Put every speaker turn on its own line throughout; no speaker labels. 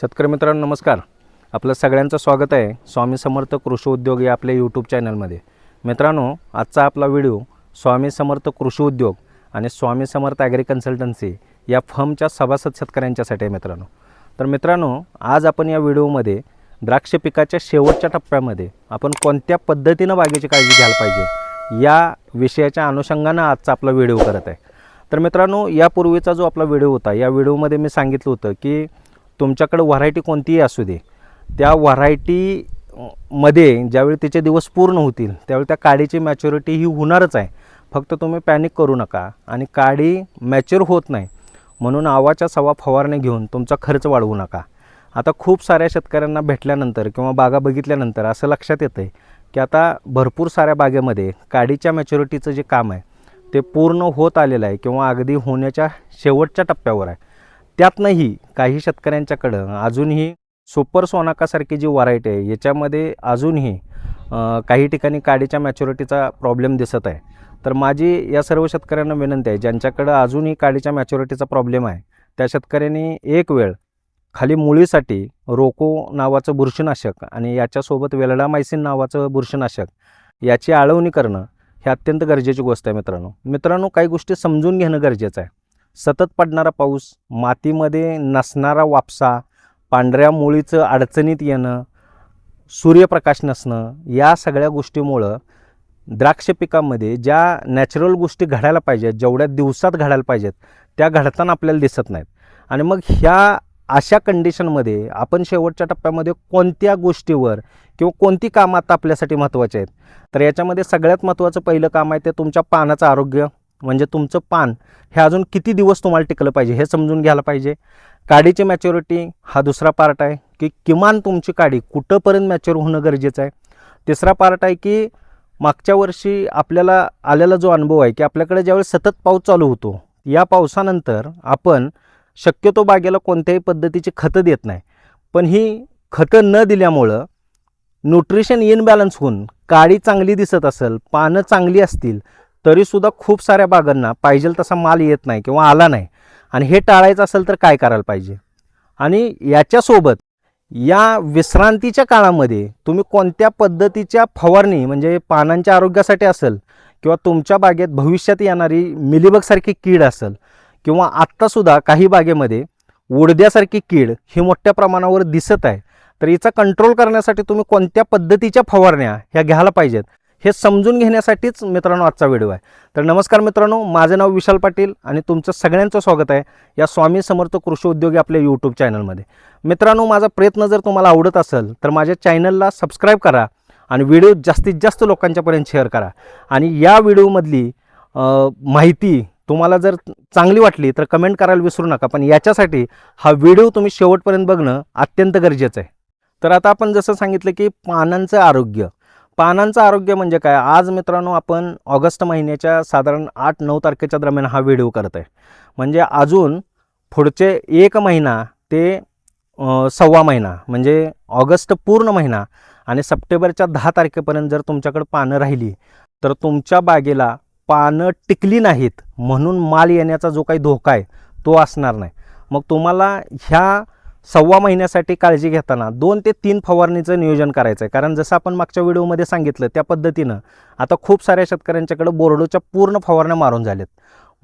शेतकरी मित्रांनो नमस्कार. आपलं सगळ्यांचं स्वागत आहे स्वामी समर्थ कृषी उद्योग या आपल्या यूट्यूब चॅनलमध्ये मित्रांनो आजचा आपला व्हिडिओ स्वामी समर्थ कृषी उद्योग आणि स्वामी समर्थ ॲग्री कन्सल्टन्सी या फर्मच्या सभासद शेतकऱ्यांच्यासाठी आहे मित्रांनो. तर मित्रांनो आज आपण या व्हिडिओमध्ये द्राक्ष पिकाच्या शेवटच्या टप्प्यामध्ये आपण कोणत्या पद्धतीनं बागेची काळजी घ्यायला पाहिजे या विषयाच्या अनुषंगानं आजचा आपला व्हिडिओ करत आहे. तर मित्रांनो यापूर्वीचा जो आपला व्हिडिओ होता या व्हिडिओमध्ये मी सांगितलं होतं की तुमच्याकडे व्हरायटी कोणतीही असू दे त्या व्हरायटी मध्ये ज्यावेळी तिचे दिवस पूर्ण होतील त्यावेळी त्या काडीची मॅच्युरिटी ही होणारच आहे. फक्त तुम्ही पॅनिक करू नका आणि काडी मॅच्युअर होत नाही म्हणून आवाच्या सवा फवारणी घेऊन तुमचा खर्च वाढवू नका. आता खूप साऱ्या शेतकऱ्यांना भेटल्यानंतर किंवा बागा बघितल्यानंतर असं लक्षात येतं आहे की आता भरपूर साऱ्या बागेमध्ये काडीच्या मॅच्युरिटीचं जे काम आहे ते पूर्ण होत आलेलं आहे किंवा अगदी होण्याच्या शेवटच्या टप्प्यावर आहे. त्यातनंही काही शेतकऱ्यांच्याकडं अजूनही सुपर सोनाकासारखी जी व्हरायटी आहे याच्यामध्ये अजूनही काही ठिकाणी काडीच्या मॅच्युरिटीचा प्रॉब्लेम दिसत आहे. तर माझी या सर्व शेतकऱ्यांना विनंती आहे ज्यांच्याकडं अजूनही काडीच्या मॅच्युरिटीचा प्रॉब्लेम आहे त्या शेतकऱ्यांनी एक वेळ खाली मुळीसाठी रोको नावाचं बुरशीनाशक आणि याच्यासोबत वेलडामायसिन नावाचं बुरशीनाशक याची आळवणी करणं हे अत्यंत गरजेची गोष्ट आहे मित्रांनो. मित्रांनो काही गोष्टी समजून घेणं गरजेचं आहे. सतत पडणारा पाऊस मातीमध्ये नसणारा वापसा पांढऱ्या मुळीचं अडचणीत येणं सूर्यप्रकाश नसणं या सगळ्या गोष्टीमुळं द्राक्ष पिकामध्ये ज्या नॅचरल गोष्टी घडायला पाहिजेत जेवढ्या दिवसात घडायला पाहिजेत त्या घडताना आपल्याला दिसत नाहीत. आणि मग ह्या अशा कंडिशनमध्ये आपण शेवटच्या टप्प्यामध्ये कोणत्या गोष्टीवर किंवा कोणती कामं आता आपल्यासाठी महत्त्वाची आहेत? तर याच्यामध्ये सगळ्यात महत्त्वाचं पहिलं काम आहे ते तुमच्या पानाचं आरोग्य. म्हणजे तुमचं पान हे अजून किती दिवस तुम्हाला टिकलं पाहिजे हे समजून घ्यायला पाहिजे. काडीची मॅच्युरिटी हा दुसरा पार्ट आहे की किमान तुमची काडी कुठंपर्यंत मॅच्युअर होणं गरजेचं आहे. तिसरा पार्ट आहे की मागच्या वर्षी आपल्याला आलेला जो अनुभव आहे की आपल्याकडे ज्यावेळेस सतत पाऊस चालू होतो या पावसानंतर आपण शक्यतो बागेला कोणत्याही पद्धतीची खतं देत नाही. पण ही खतं न दिल्यामुळं न्यूट्रिशन इनबॅलन्स होऊन काळी चांगली दिसत असेल पानं चांगली असतील तरीसुद्धा खूप साऱ्या बागांना पाहिजेल तसा माल येत नाही किंवा आला नाही. आणि हे टाळायचं असेल तर काय करायला पाहिजे? आणि याच्यासोबत या विश्रांतीच्या काळामध्ये तुम्ही कोणत्या पद्धतीच्या फवारणी म्हणजे पानांच्या आरोग्यासाठी असेल किंवा तुमच्या बागेत भविष्यात येणारी मिलीबगसारखी कीड असेल किंवा आत्तासुद्धा काही बागेमध्ये उडद्यासारखी कीड ही मोठ्या प्रमाणावर दिसत आहे तर हिचा कंट्रोल करण्यासाठी तुम्ही कोणत्या पद्धतीच्या फवारण्या ह्या घ्यायला पाहिजेत? हे समजून घेण्यासाठीच मित्रांनो आजचा व्हिडिओ आहे. तर नमस्कार मित्रांनो माझं नाव विशाल पाटील आणि तुमचं सगळ्यांचं स्वागत आहे या स्वामी समर्थ कृषी उद्योगी आपल्या यूट्यूब चॅनलमध्ये मित्रांनो माझा प्रयत्न जर तुम्हाला आवडत असेल तर माझ्या चॅनलला सबस्क्राईब करा आणि व्हिडिओ जास्तीत जास्त लोकांच्यापर्यंत शेअर करा. आणि या व्हिडिओमधली माहिती तुम्हाला जर चांगली वाटली तर कमेंट करायला विसरू नका. पण याच्यासाठी हा व्हिडिओ तुम्ही शेवटपर्यंत बघणं अत्यंत गरजेचं आहे. तर आता आपण जसं सांगितलं की पानांचं आरोग्य पानांचं आरोग्य म्हणजे काय? आज मित्रांनो आपण ऑगस्ट महिन्याच्या साधारण आठ नऊ तारखेच्या दरम्यान हा व्हिडिओ करत आहे म्हणजे अजून पुढचे एक महिना ते सव्वा महिना म्हणजे ऑगस्ट पूर्ण महिना आणि सप्टेंबरच्या दहा तारखेपर्यंत जर तुमच्याकडे पानं राहिली तर तुमच्या बागेला पानं टिकली नाहीत म्हणून माल येण्याचा जो काही धोका आहे तो असणार नाही. मग तुम्हाला ह्या सव्वा महिन्यासाठी काळजी घेताना दोन ते तीन फवारणीचं नियोजन करायचं आहे कारण जसं आपण मागच्या व्हिडिओमध्ये सांगितलं त्या पद्धतीनं आता खूप साऱ्या शेतकऱ्यांच्याकडे बोर्डोच्या पूर्ण फवारण्या मारून झाल्यात.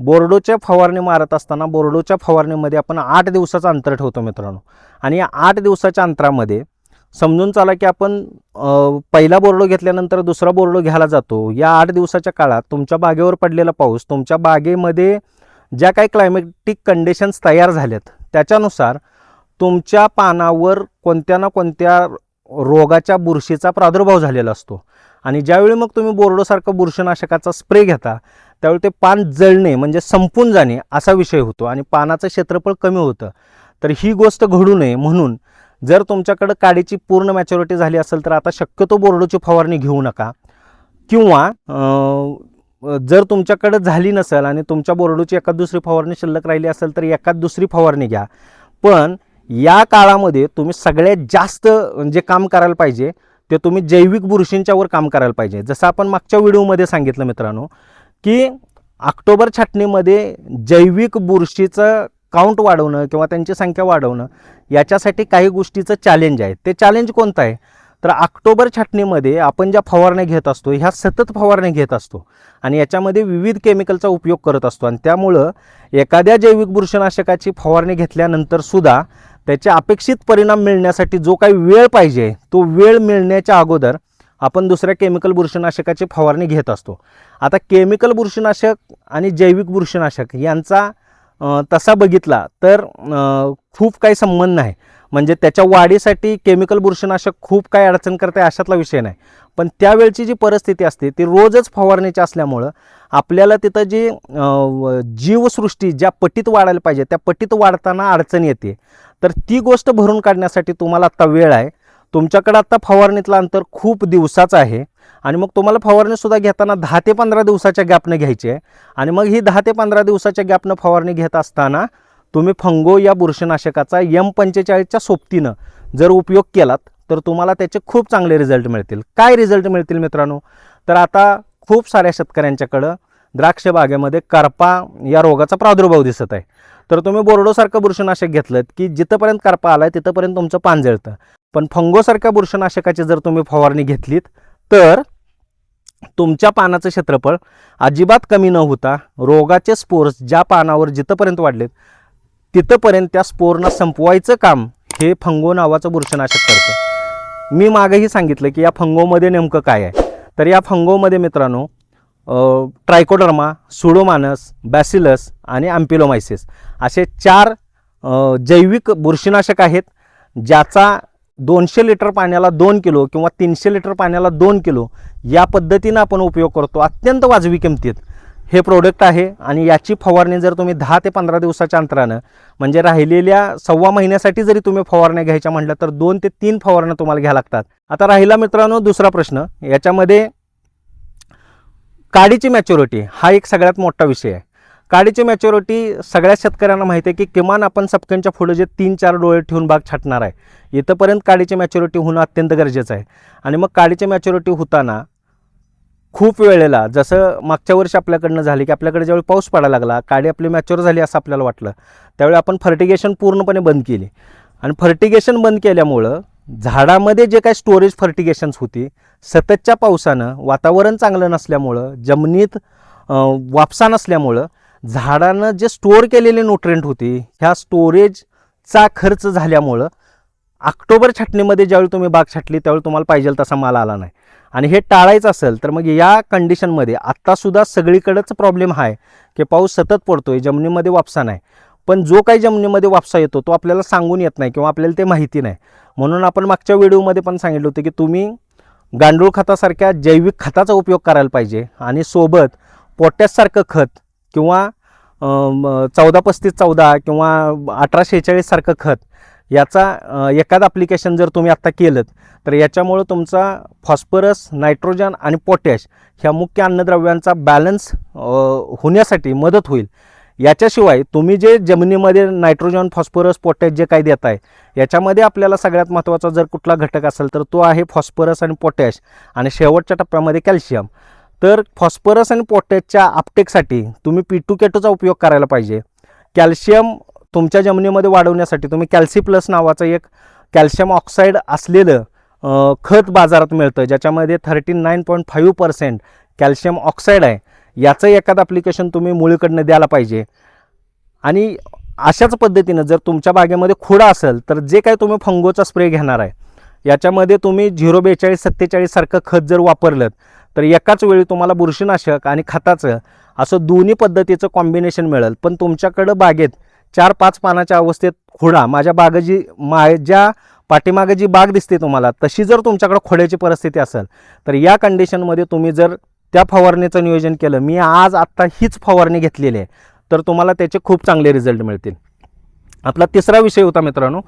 बोर्डोच्या फवारणी मारत असताना बोर्डोच्या फवारणीमध्ये आपण आठ दिवसाचं अंतर ठेवतो मित्रांनो. आणि या आठ दिवसाच्या अंतरामध्ये समजून चाला की आपण पहिला बोर्डो घेतल्यानंतर दुसरा बोर्डो घ्यायला जातो. या आठ दिवसाच्या काळात तुमच्या बागेवर पडलेला पाऊस तुमच्या बागेमध्ये ज्या काही क्लायमॅटिक कंडिशन्स तयार झाल्यात त्याच्यानुसार तुमच्या पानावर कोणत्या ना कोणत्या रोगाच्या बुरशीचा प्रादुर्भाव झालेला असतो. आणि ज्यावेळी मग तुम्ही बोर्डोसारखं बुरशीनाशकाचा स्प्रे घेता त्यावेळी ते पान जळणे म्हणजे संपून जाणे असा विषय होतो आणि पानाचं क्षेत्रफळ कमी होतं. तर ही गोष्ट घडू नये म्हणून जर तुमच्याकडं काडीची पूर्ण मॅच्युरिटी झाली असेल तर आता शक्यतो बोर्डोची फवारणी घेऊ नका. किंवा जर तुमच्याकडं झाली नसेल आणि तुमच्या बोर्डोची एखाद दुसरी फवारणी शिल्लक राहिली असेल तर एखाद दुसरी फवारणी घ्या. पण या काळामध्ये तुम्ही सगळ्यात जास्त जे काम करायला पाहिजे ते तुम्ही जैविक बुरशींच्यावर काम करायला पाहिजे. जसं आपण मागच्या व्हिडिओमध्ये सांगितलं मित्रांनो की ऑक्टोबर छाटणीमध्ये जैविक बुरशीचं काउंट वाढवणं किंवा त्यांची संख्या वाढवणं याच्यासाठी काही गोष्टीचं चॅलेंज आहे. ते चॅलेंज कोणतं आहे? तर ऑक्टोबर छाटणीमध्ये आपण ज्या फवारण्या घेत असतो ह्या सतत फवारण्या घेत असतो आणि याच्यामध्ये विविध केमिकलचा उपयोग करत असतो. आणि त्यामुळं एखाद्या जैविक बुरशीनाशकाची फवारणी घेतल्यानंतर सुद्धा त्याचे अपेक्षित परिणाम मिळण्यासाठी जो काही वेळ पाहिजे तो वेळ मिळण्याच्या अगोदर आपण दुसऱ्या केमिकल बुरशीनाशकाची फवारणी घेत असतो. आता केमिकल बुरशीनाशक आणि जैविक बुरशीनाशक यांचा तसा बघितला तर खूप काही संबंध नाही. म्हणजे त्याच्या वाढीसाठी केमिकल बुरशीनाशक खूप काही अडचण करते अशातला विषय नाही. पण त्यावेळची जी परिस्थिती असते ती रोजच फवारणीची असल्यामुळं आपल्याला तिथं जी जीवसृष्टी ज्या पटीत वाढायला पाहिजे त्या पटीत वाढताना अडचण येते. तर ती गोष्ट भरून काढण्यासाठी तुम्हाला आत्ता वेळ आहे. तुमच्याकडे आत्ता फवारणीतलं अंतर खूप दिवसाचं आहे. आणि मग तुम्हाला फवारणीसुद्धा घेताना दहा ते पंधरा दिवसाच्या गॅपनं घ्यायची आहे. आणि मग ही दहा ते पंधरा दिवसाच्या गॅपनं फवारणी घेत असताना तुम्ही फंगो या बुरशीनाशकाचा एम पंचेचाळीसच्या सोबतीनं जर उपयोग केलात तर तुम्हाला त्याचे खूप चांगले रिझल्ट मिळतील. काय रिझल्ट मिळतील मित्रांनो? तर आता खूप साऱ्या शेतकऱ्यांच्याकडं द्राक्ष बागेमध्ये करपा या रोगाचा प्रादुर्भाव दिसत आहे. तर तुम्ही बोर्डोसारखं बुरशनाशक घेतलं की जिथंपर्यंत करपा आला आहे तिथंपर्यंत तुमचं पान जळतं. पण फंगोसारख्या बुरशनाशकाची जर तुम्ही फवारणी घेतलीत तर तुमच्या पानाचं क्षेत्रफळ अजिबात कमी न होता रोगाचे स्पोर्स ज्या पानावर जिथंपर्यंत वाढलेत तिथंपर्यंत त्या स्पोरना संपवायचं काम हे फंगो नावाचं बुरशनाशक करतं. मी मागेही सांगितलं की या फंगोमध्ये नेमकं काय आहे? तर या फंगोमध्ये मित्रांनो ट्रायकोडर्मा सुडोमानस बॅसिलस आणि अँपिलोमायसिस असे चार जैविक बुरशीनाशक आहेत ज्याचा दोनशे लिटर पाण्याला दोन किलो किंवा तीनशे लिटर पाण्याला दोन किलो या पद्धतीनं आपण उपयोग करतो. अत्यंत वाजवी किमतीत हे प्रोडक्ट आहे आणि याची फवारणी जर तुम्ही दहा ते पंधरा दिवसाच्या अंतरानं म्हणजे राहिलेल्या सव्वा महिन्यासाठी जरी तुम्ही फवारण्या घ्यायच्या म्हटलं तर दोन ते तीन फवारण्या तुम्हाला घ्या लागतात. आता राहिला मित्रांनो दुसरा प्रश्न. याच्यामध्ये काडीची मॅच्युरिटी हा एक सगळ्यात मोठा विषय आहे. काडीची मॅच्युरिटी सगळ्या शेतकऱ्यांना माहिती आहे की किमान आपण सपक्यांच्या पुढे जे तीन चार डोळे ठेवून बाग छाटणार आहे इथंपर्यंत काडीची मॅच्युरिटी होणं अत्यंत गरजेचं आहे. आणि मग काडीची मॅच्युरिटी होताना खूप वेळेला जसं मागच्या वर्षी आपल्याकडनं झाली की आपल्याकडे ज्यावेळी पाऊस पडायला लागला काडी आपली मॅच्युअर झाली असं आपल्याला वाटलं. त्यावेळी आपण फर्टिगेशन पूर्णपणे बंद केली. आणि फर्टिगेशन बंद केल्यामुळं झाडामध्ये जे काही स्टोरेज फर्टिगेशन्स होती सततच्या पावसानं वातावरण चांगलं नसल्यामुळं जमिनीत वापसा नसल्यामुळं झाडानं जे स्टोअर केलेले न्यूट्रेंट होती ह्या स्टोरेजचा खर्च झाल्यामुळं ऑक्टोबर छाटणीमध्ये ज्यावेळी तुम्ही बाग छाटली त्यावेळी तुम्हाला पाहिजे तसा माल आला नाही. आणि हे टाळायचं असेल तर मग या कंडिशनमध्ये आत्तासुद्धा सगळीकडंच प्रॉब्लेम आहे की पाऊस सतत पडतो आहे जमिनीमध्ये वापसा नाही. पण जो काही जमिनीमध्ये वापसा येतो तो आपल्याला सांगून येत नाही किंवा आपल्याला ते माहिती नाही. म्हणून आपण मागच्या व्हिडिओमध्ये पण सांगितलं होतं की तुम्ही गांडूळ खतासारख्या जैविक खताचा उपयोग करायला पाहिजे आणि सोबत पोटॅशसारखं खत किंवा चौदा पस्तीस चौदा किंवा अठरा शेहेचाळीससारखं खत याचा एखादं ॲप्लिकेशन जर तुम्ही आत्ता केलं तर याच्यामुळं तुमचा फॉस्फरस नायट्रोजन आणि पोटॅश ह्या मुख्य अन्नद्रव्यांचा बॅलन्स होण्यासाठी मदत होईल. याच्याशिवाय तुम्ही जे जमिनीमध्ये नायट्रोजन फॉस्फरस पोटॅश जे काही देत आहे याच्यामध्ये आपल्याला सगळ्यात महत्त्वाचा जर कुठला घटक असेल तर तो आहे फॉस्फरस आणि पोटॅश आणि शेवटच्या टप्प्यामध्ये कॅल्शियम. तर फॉस्फरस आणि पोटॅशच्या आपटेकसाठी तुम्ही पी टू केटोचा उपयोग करायला पाहिजे. कॅल्शियम तुमच्या जमिनीमध्ये वाढवण्यासाठी तुम्ही कॅल्सी प्लस नावाचं एक कॅल्शियम ऑक्साईड असलेलं खत बाजारात मिळतं ज्याच्यामध्ये thirty nine point five percent calcium oxide आहे. याचं एखादं ॲप्लिकेशन तुम्ही मुळीकडनं द्यायला पाहिजे. आणि अशाच पद्धतीनं जर तुमच्या बागेमध्ये खुडा असेल तर जे काय तुम्ही फंगोचा स्प्रे घेणार आहे याच्यामध्ये तुम्ही झिरो बेचाळीस सत्तेचाळीससारखं खत जर वापरलं तर एकाच वेळी तुम्हाला बुरशीनाशक आणि खताचं असं दोन्ही पद्धतीचं कॉम्बिनेशन मिळेल. पण तुमच्याकडं बागेत चार पाच पानाच्या अवस्थेत खुडा माझ्या बागेची माझ्या पाठीमागे जी बाग दिसते तुम्हाला तशी जर तुमच्याकडं खोड्याची परिस्थिती असेल तर या कंडिशनमध्ये तुम्ही जर त्या फवारणीचं नियोजन केलं. मी आज आत्ता हीच फवारणी घेतलेली आहे. तर तुम्हाला त्याचे खूप चांगले रिझल्ट मिळतील. आपला तिसरा विषय होता मित्रांनो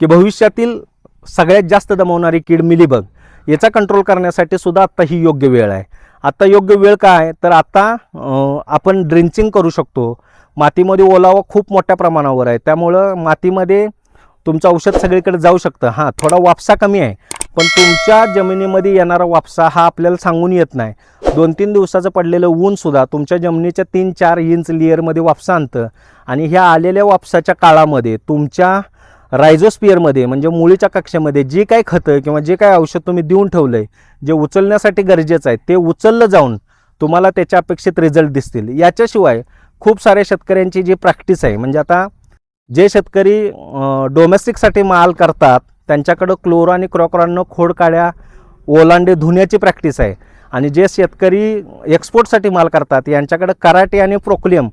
की भविष्यातील सगळ्यात जास्त दमवणारी कीड मिलीबग याचा कंट्रोल करण्यासाठी सुद्धा आत्ता ही योग्य वेळ आहे. आत्ता योग्य वेळ काय तर आत्ता आपण ड्रिंचिंग करू शकतो. मातीमध्ये ओलावा खूप मोठ्या प्रमाणावर आहे. त्यामुळं मातीमध्ये तुमचं औषध सगळीकडे जाऊ शकतं. हां थोडा वापसा कमी आहे. पण तुमच्या जमिनीमध्ये येणारा वापसा हा आपल्याला सांगून येत नाही. दोन तीन दिवसाचं पडलेलं ऊनसुद्धा तुमच्या जमिनीच्या तीन चार इंच लेअरमध्ये वापसा आणतं. आणि ह्या आलेल्या वापसाच्या काळामध्ये तुमच्या रायझोस्पियरमध्ये म्हणजे मुळीच्या कक्षेमध्ये जे काही खतं किंवा जे काही औषध तुम्ही देऊन ठेवलं आहे जे उचलण्यासाठी गरजेचं आहे ते उचललं जाऊन तुम्हाला त्याच्या अपेक्षित रिझल्ट दिसतील. याच्याशिवाय खूप साऱ्या शेतकऱ्यांची जी प्रॅक्टिस आहे म्हणजे आता जे शेतकरी डोमेस्टिकसाठी माल करतात त्यांच्याकडं क्लोरो आणि क्रॉक्रॉननं खोडकाड्या ओलांडे धुण्याची प्रॅक्टिस आहे. आणि जे शेतकरी एक्सपोर्टसाठी माल करतात यांच्याकडं कराटे आणि प्रोक्लियम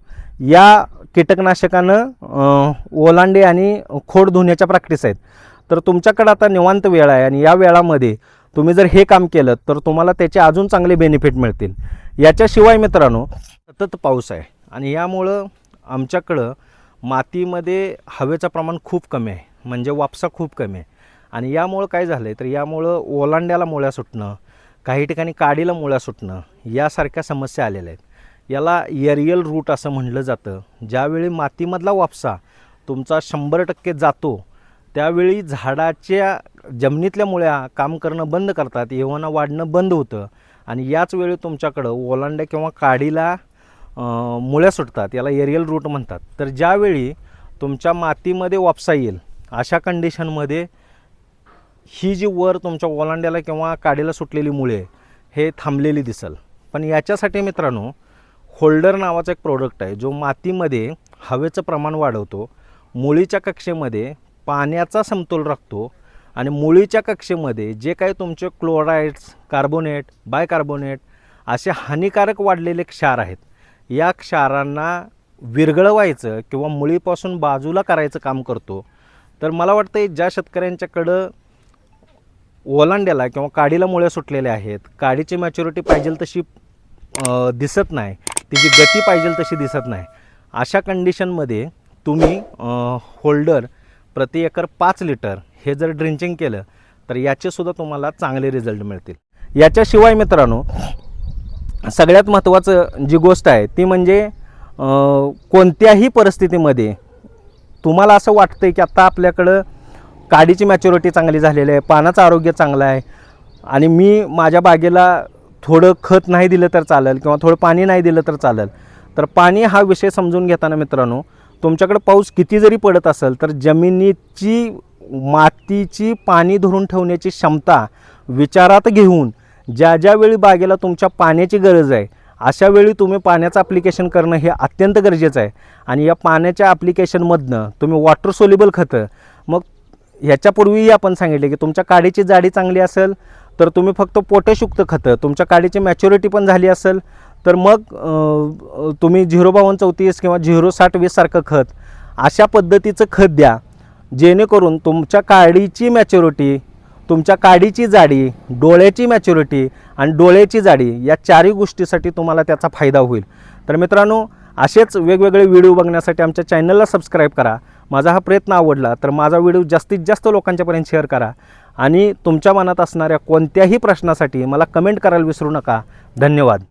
या कीटकनाशकानं ओलांडे आणि खोड धुण्याच्या प्रॅक्टिस आहेत. तर तुमच्याकडं आता निवांत वेळ आहे आणि या वेळामध्ये तुम्ही जर हे काम केलं तर तुम्हाला त्याचे अजून चांगले बेनिफिट मिळतील. याच्याशिवाय मित्रांनो सतत पाऊस आहे आणि यामुळं आमच्याकडं मातीमध्ये हवेचं प्रमाण खूप कमी आहे. म्हणजे वापसा खूप कमी आहे. आणि यामुळं काय झालं आहे तर यामुळं ओलांड्याला मुळ्या सुटणं काही ठिकाणी काडीला मुळ्या सुटणं यासारख्या समस्या आलेल्या आहेत. याला एरियल रूट असं म्हणलं जातं. ज्यावेळी मातीमधला वापसा तुमचा शंभर टक्के जातो त्यावेळी झाडाच्या जमिनीतल्या मुळ्या काम करणं बंद करतात येवाना वाढणं बंद होतं आणि याच वेळी तुमच्याकडं ओलांड्या किंवा काडीला मुळ्या सुटतात याला एरियल रूट म्हणतात. तर ज्यावेळी तुमच्या मातीमध्ये वापसा येईल अशा कंडिशनमध्ये ही जी वर तुमच्या ओलांड्याला किंवा काडीला सुटलेली मुळे हे थांबलेली दिसल. पण याच्यासाठी मित्रांनो होल्डर नावाचा एक प्रोडक्ट आहे जो मातीमध्ये हवेचं प्रमाण वाढवतो मुळीच्या कक्षेमध्ये पाण्याचा समतोल राखतो आणि मुळीच्या कक्षेमध्ये जे काही तुमचे क्लोराईड्स कार्बोनेट बायकार्बोनेट असे हानिकारक वाढलेले क्षार आहेत या क्षारांना विरघळवायचं किंवा मुळीपासून बाजूला करायचं काम करतो. तर मला वाटतं ज्या शेतकऱ्यांच्याकडं ओलांड्याला किंवा काडीला मुळे सुटलेले आहेत काडीची मॅच्युरिटी पाहिजे तशी दिसत नाही तिची गती पाहिजे तशी दिसत नाही. अशा कंडिशनमध्ये तुम्ही होल्डर प्रति एकर पाच लिटर हे जर ड्रिंचिंग केलं तर याचेसुद्धा तुम्हाला चांगले रिझल्ट मिळतील. याच्याशिवाय मित्रांनो सगळ्यात महत्त्वाचं जी गोष्ट आहे ती म्हणजे कोणत्याही परिस्थितीमध्ये तुम्हाला असं वाटतंय की आत्ता आपल्याकडं काडीची मॅच्युरिटी चांगली झालेली आहे पानाचं आरोग्य चांगलं आहे. आणि मी माझ्या बागेला थोडं खत नाही दिलं तर चालेल किंवा थोडं पाणी नाही दिलं तर चालेल. तर पाणी हा विषय समजून घेताना मित्रांनो तुमच्याकडे पाऊस किती जरी पडत असेल तर जमिनीची मातीची पाणी धरून ठेवण्याची क्षमता विचारात घेऊन ज्या ज्या वेळी बागेला तुमच्या पाण्याची गरज आहे अशा वेळी तुम्ही पाण्याचं ॲप्लिकेशन करणं हे अत्यंत गरजेचं आहे. आणि या पाण्याच्या ॲप्लिकेशनमधनं तुम्ही वॉटर सोल्युबल खतं मग ह्याच्यापूर्वीही आपण सांगितले की तुमच्या काडीची जाडी चांगली असेल तर तुम्ही फक्त पोटेशुक्त खतं तुमच्या काडीची मॅच्युरिटी पण झाली असेल तर मग तुम्ही झिरो बावन्न चौतीस किंवा झिरो साठ वीससारखं खत अशा पद्धतीचं खत द्या जेणेकरून तुमच्या काडीची मॅच्युरिटी तुमच्या काडीची जाडी डोळ्याची मॅच्युरिटी आणि डोळ्याची जाडी या चारही गोष्टीसाठी तुम्हाला त्याचा फायदा होईल. तर मित्रांनो असेच वेगवेगळे व्हिडिओ बघण्यासाठी आमच्या चॅनलला सबस्क्राईब करा. माझा हा प्रयत्न आवडला तर माझा व्हिडिओ जास्तीत जास्त लोकांच्यापर्यंत शेअर करा. आणि तुमच्या मनात असणाऱ्या कोणत्याही प्रश्नासाठी मला कमेंट करायला विसरू नका. धन्यवाद.